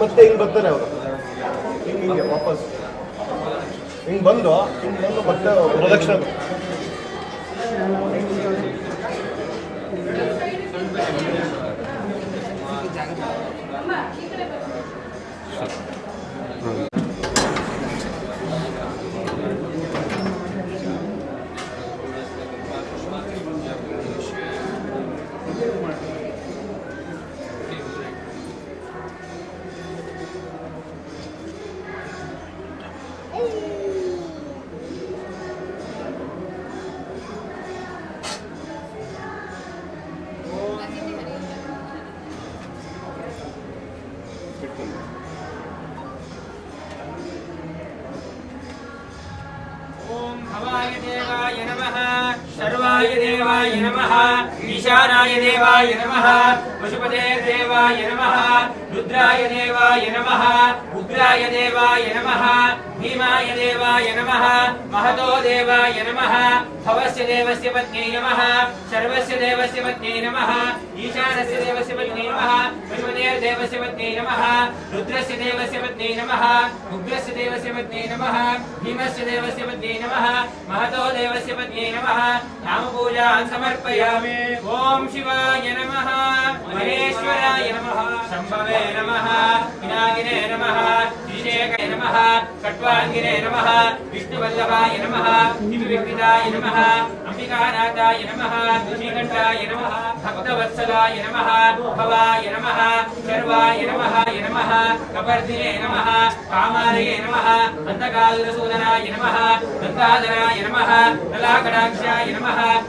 ಮತ್ತೆ ಹಿಂಗೆ ಬರ್ತಾರೆ ಅವರು. ಹಿಂಗೆ ಹಿಂಗೆ ವಾಪಸ್. ಹಿಂಗೆ ಬಂದು ಹಿಂಗೆ ಬಂದು ಮತ್ತೆ ಪ್ರದಕ್ಷಿಣೆ. ఓం భవాయ దేవాయ నమ సర్వాయ దేవాయ నమ. ईशानाय देवाय नमः। पशुपते देवाय नमः। रुद्राय देवाय नमः। उग्राय देवाय नमः। भीमाय देवाय नमः। महतो देवाय नमः। भवस्य देवस्य पत्न्यै नमः। सर्वस्य देवस्य पत्न्यै नमः। ईशानस्य देवस्य पत्न्यै नमः। पशुपतेर्देवस्य पत्न्यै नमः। रुद्रस्य देवस्य पत्न्यै नमः। उग्रस्य देवस्य पत्न्यै नमः। भीमस्य देवस्य पत्न्यै नमः। महतो देवस्य पत्न्यै नमः। नामपूजान् समर्पयामि। ఓం శివాయ నమ. మహేశ్వరాయ నమ. శంభవే నమ. వినాయనే నమ. విశేష నమ. కట్వాంగినే నమ. విష్ణువల్లభాయ నమ. దివివిక్రితాయ నమ. అంబికానాథాయ నమ. శ్రీకంఠాయ నమ. భక్తవత్సలాయ నమ. భవాయ నమ. శర్వాయ నమ. నమ. కపర్దినే నమ. కామాలయ నమ. అంధకాలసూదనాయ నమ. గంగాధరాయ నమ. కళాకటాక్షాయ నమ.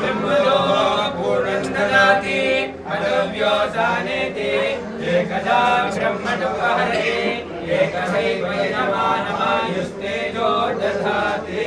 ब्रह्मलो पूर्णस्तदाति अनव्यो जानेति एकदा ब्रह्मणो हरति एकदैव नमानमायुस्तेजो दधाति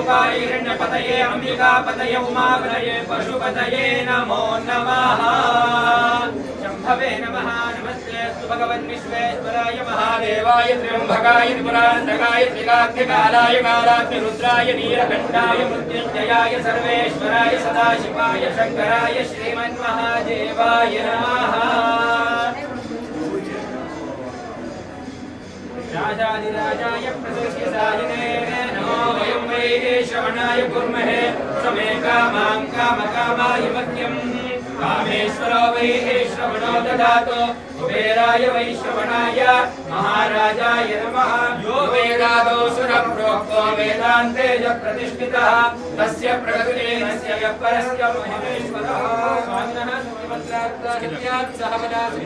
లోకాయిరణ్యపతయే అంబికాపతయ ఉమాపతయే పశుపతయే నమో నమః శంభవే నమః నమస్తే భగవన్విశ్వేశ్వరాయ మహాదేవాయ త్రింభకాయ త్రిపురాంతకాయ త్రికాగ్నికాలాయ కాలాగ్నిరుద్రాయ నీలకంఠాయ మృత్యుంజయాయ సర్వేశ్వరాయ సదాశివాయ శంకరాయ శ్రీమన్మహాదేవాయ నమః రాజాదిరాజాయ ప్రదోష్యసా वै श्रवणाय कुर्महे समे कामां कामकामाय मह्यम्। कामेश्वरो वै श्रवणो ददातु। कुबेराय वैश्रवणाय महाराजाय नमः। यो वेदादो सुरप्रोक्तो वेदान्ते च प्रतिष्ठितः तस्य प्रकृतेनस्य यः परस्य महेश्वरः। स्वामिनः सहवदासि